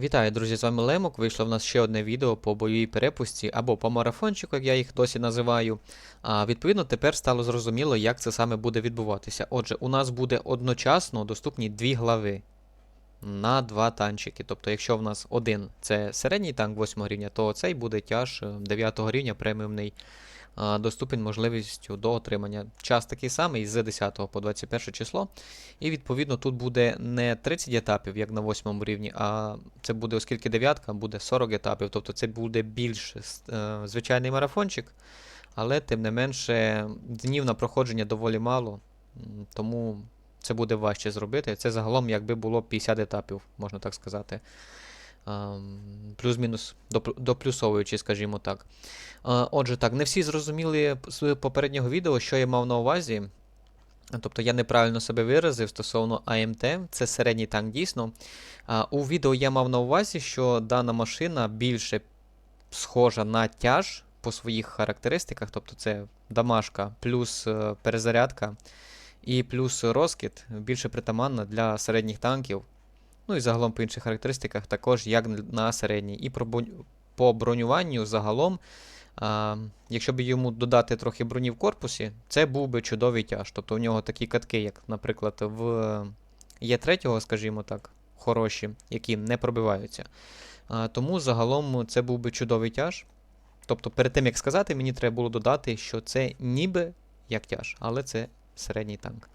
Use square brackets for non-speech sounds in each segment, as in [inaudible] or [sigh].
Вітаю, друзі! З вами Лемок. Вийшло в нас ще одне відео по бойовій перепустці або по марафончику, як я їх досі називаю. А відповідно, тепер стало зрозуміло, як це саме буде відбуватися. Отже, у нас буде одночасно доступні дві глави на два танчики. Тобто, якщо в нас один це середній танк 8 рівня, то цей буде тяж 9 рівня преміумний. Доступен можливістю до отримання. Час такий самий з 10 по 21 число. І відповідно тут буде не 30 етапів, як на 8 рівні, а це буде, оскільки дев'ятка, буде 40 етапів. Тобто це буде більш е, звичайний марафончик, але тим не менше днів на проходження доволі мало, тому це буде важче зробити. Це загалом якби було 50 етапів, можна так сказати. Плюс-мінус доплюсовуючи, скажімо так. Отже, так, не всі зрозуміли з попереднього відео, що я мав на увазі. Тобто я неправильно себе виразив стосовно АМТ, це середній танк дійсно. У відео я мав на увазі, що дана машина більше схожа на тяж по своїх характеристиках, тобто це дамашка плюс е, перезарядка і плюс розкид більше притаманна для середніх танків. Ну і загалом по інших характеристиках також як на середній. І про по бронюванню загалом. А, якщо б йому додати трохи броні в корпусі, це був би чудовий тяж. Тобто у нього такі катки, як, наприклад, в Є3, скажімо так, хороші, які не пробиваються. А, тому загалом це був би чудовий тяж. Тобто, перед тим як сказати, мені треба було додати, що це ніби як тяж, але це середній танк.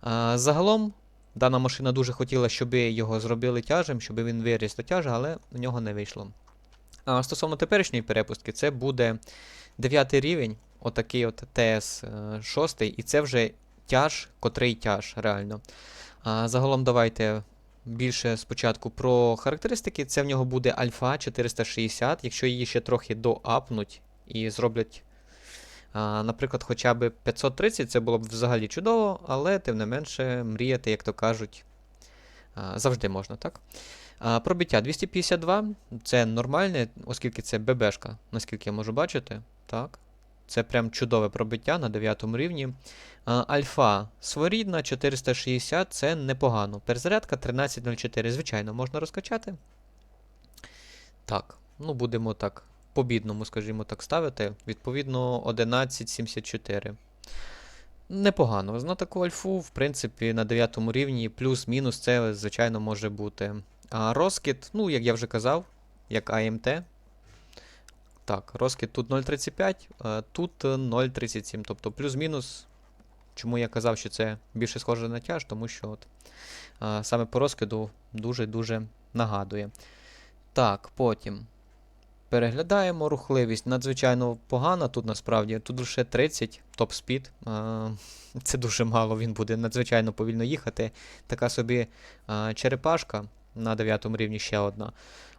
А, загалом, дана машина дуже хотіла, щоб його зробили тяжем, щоб він виріс до тяжа, але в нього не вийшло. А стосовно теперішньої перепустки, це буде 9 рівень, отакий от ТС 6, і це вже тяж, котрий тяж, реально. А, загалом давайте більше спочатку про характеристики. Це в нього буде альфа 460, якщо її ще трохи доапнуть і зроблять, наприклад, хоча б 530, це було б взагалі чудово, але тим не менше мріяти, як то кажуть, завжди можна, так? Пробиття 252 це нормальне, оскільки це ББшка, наскільки я можу бачити. Так. Це прям чудове пробиття на 9 рівні. Альфа своєрідна 460 це непогано. Перезарядка 1304. Звичайно, можна розкачати. Так, ну будемо так по-бідному, скажімо так, ставити. Відповідно, 1174. Непогано. На таку альфу, в принципі, на 9 рівні плюс-мінус це, звичайно, може бути. А розкид, ну, як я вже казав, як АМТ. Так, розкид тут 0.35, тут е, 0.37. Тобто плюс-мінус. Чому я казав, що це більше схоже на тяж, тому що от, саме по розкиду дуже-дуже нагадує. Так, потім. Переглядаємо рухливість. Надзвичайно погана тут насправді. Тут лише 30 топ-спід. [laughs] Це дуже мало, він буде надзвичайно повільно їхати. Така собі черепашка на 9 рівні ще одна.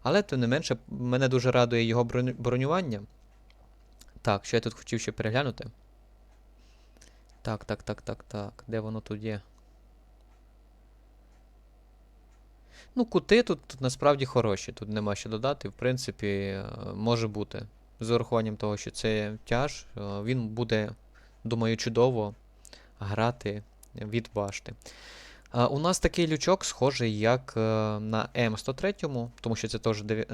Але, тим не менше, мене дуже радує його бронювання. Так, що я тут хотів ще переглянути? Так, так, так, так, так. Де воно тут є? Ну, кути тут, тут насправді хороші, тут нема що додати. В принципі, е, може бути. З урахуванням того, що це тяж, е, він буде, думаю, чудово грати від башти. У нас такий лючок схожий, як е, на М103, тому що це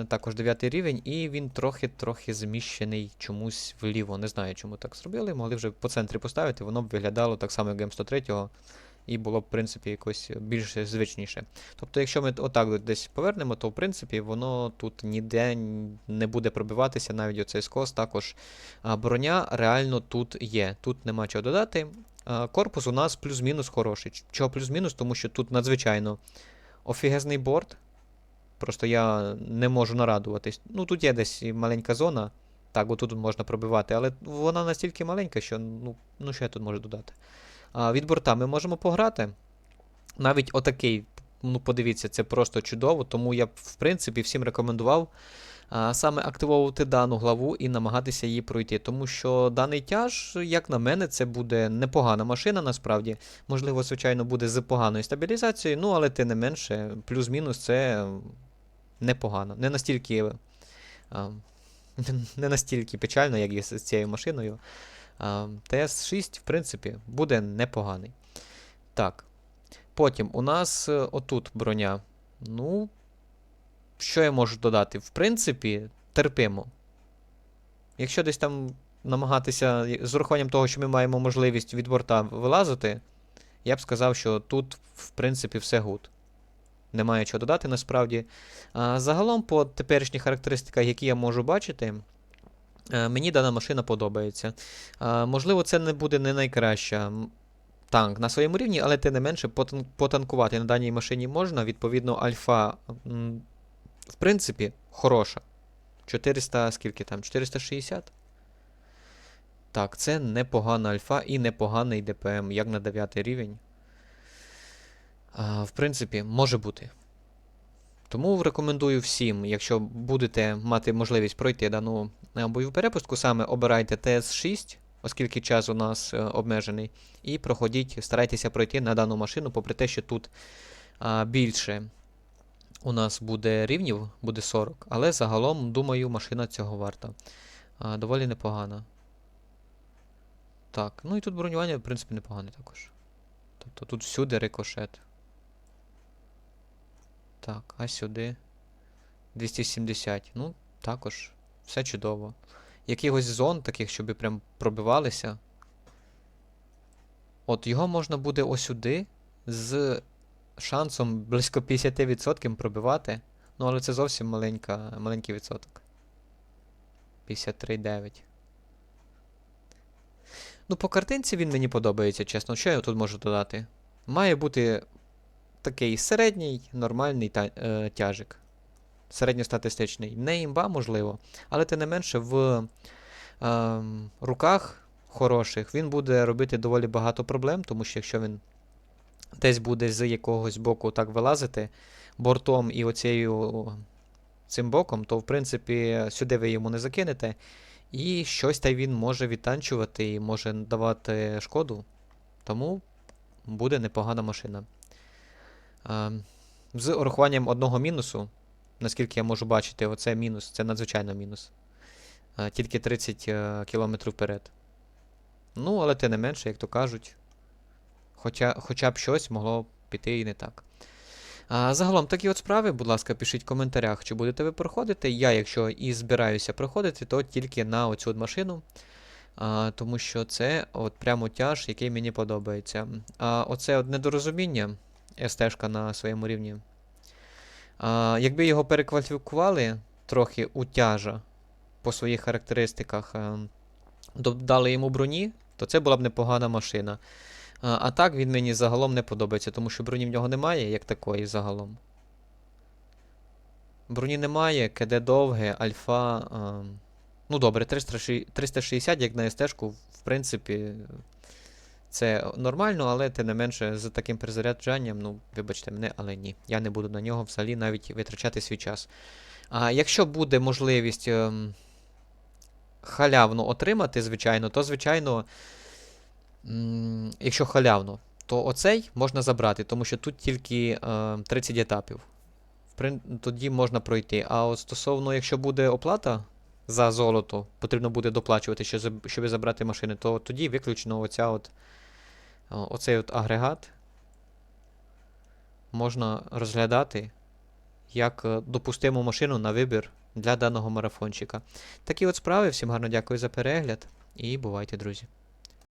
також 9 рівень, і він трохи-трохи зміщений чомусь вліво. Не знаю, чому так зробили. Могли вже по центрі поставити, воно б виглядало так само, як М103, і було б, в принципі, якось більш звичніше. Тобто, якщо ми отак десь повернемо, то в принципі воно тут ніде не буде пробиватися, навіть оцей скос. Також броня реально тут є. Тут нема чого додати. Корпус у нас плюс-мінус хороший. Чого плюс-мінус? Тому що тут надзвичайно офігезний борт. Просто я не можу нарадуватись. Ну, тут є десь маленька зона. Так, отут можна пробивати, але вона настільки маленька, що ну, ну що я тут можу додати. Від борта ми можемо пограти. Навіть отакий, ну подивіться, це просто чудово, тому я б, в принципі, всім рекомендував а, саме активовувати дану главу і намагатися її пройти. Тому що даний тяж, як на мене, це буде непогана машина насправді. Можливо, звичайно, буде з поганою стабілізацією, ну але тим не менше, плюс-мінус це непогано. Не настільки. а, [laughs] Не настільки печально, як є з цією машиною. А, ТС-6, в принципі, буде непоганий. Так. Потім у нас е, отут броня. Ну, що я можу додати? В принципі, терпимо. Якщо десь там намагатися з урахуванням того, що ми маємо можливість від борта вилазити, я б сказав, що тут, в принципі, все гуд. Немає чого додати насправді. А, загалом, по теперішніх характеристиках, які я можу бачити, е, мені дана машина подобається. Можливо, це не буде не найкраща танк на своєму рівні, але тим не менше потанкувати на даній машині можна. Відповідно, альфа, в принципі, хороша. 400, скільки там? 460? Так, це непогана альфа і непоганий ДПМ, як на 9 рівень. В принципі, може бути. Тому рекомендую всім, якщо будете мати можливість пройти дану е, бойову перепустку, саме обирайте ТС-6, оскільки час у нас е, обмежений, і проходіть, старайтеся пройти на дану машину, попри те, що тут більше у нас буде рівнів, буде 40, але загалом, думаю, машина цього варта. Доволі непогана. Так, ну і тут бронювання, в принципі, непогане також. Тобто тут всюди рикошет. Так, а сюди. 270. Ну, також. Все чудово. Якихось зон таких, щоб прям пробивалися. От його можна буде осюди з шансом близько 50% пробивати. Ну, але це зовсім маленька, маленький відсоток. 53,9. Ну, по картинці він мені подобається, чесно. Що я тут можу додати? Має бути такий середній, нормальний та, е, тяжик. Середньостатистичний. Не імба, можливо, але тим не менше в ем, руках хороших він буде робити доволі багато проблем, тому що якщо він десь буде з якогось боку так вилазити бортом і оцією цим боком, то в принципі сюди ви йому не закинете. І щось та він може відтанчувати і може давати шкоду. Тому буде непогана машина. А, з урахуванням одного мінусу, наскільки я можу бачити, оце мінус, це надзвичайно мінус. Тільки 30 е, км вперед. Ну, але те не менше, як то кажуть. Хоча, хоча б щось могло піти і не так. А, загалом, такі от справи, будь ласка, пишіть в коментарях, чи будете ви проходити. Я, якщо і збираюся проходити, то тільки на оцю от машину. А, тому що це от прямо тяж, який мені подобається. А оце от недорозуміння СТ-шка на своєму рівні. А, якби його перекваліфікували трохи у тяжа по своїх характеристиках, а, додали йому броні, то це була б непогана машина. А, а так він мені загалом не подобається, тому що броні в нього немає, як такої загалом. Броні немає, КД довге, альфа. А, ну добре, 360 360, як на СТ-шку, в принципі, це нормально, але тим не менше з таким перезаряджанням, ну, вибачте мене, але ні. Я не буду на нього взагалі навіть витрачати свій час. А якщо буде можливість ем, халявно отримати, звичайно, то, звичайно, м, якщо халявно, то оцей можна забрати, тому що тут тільки е, 30 етапів. Тоді можна пройти. А от стосовно, якщо буде оплата за золото, потрібно буде доплачувати, щоб, забрати машини, то тоді виключно оця от, оцей от агрегат можна розглядати як е, допустиму машину на вибір для даного марафончика. Такі от справи. Всім гарно дякую за перегляд і бувайте, друзі.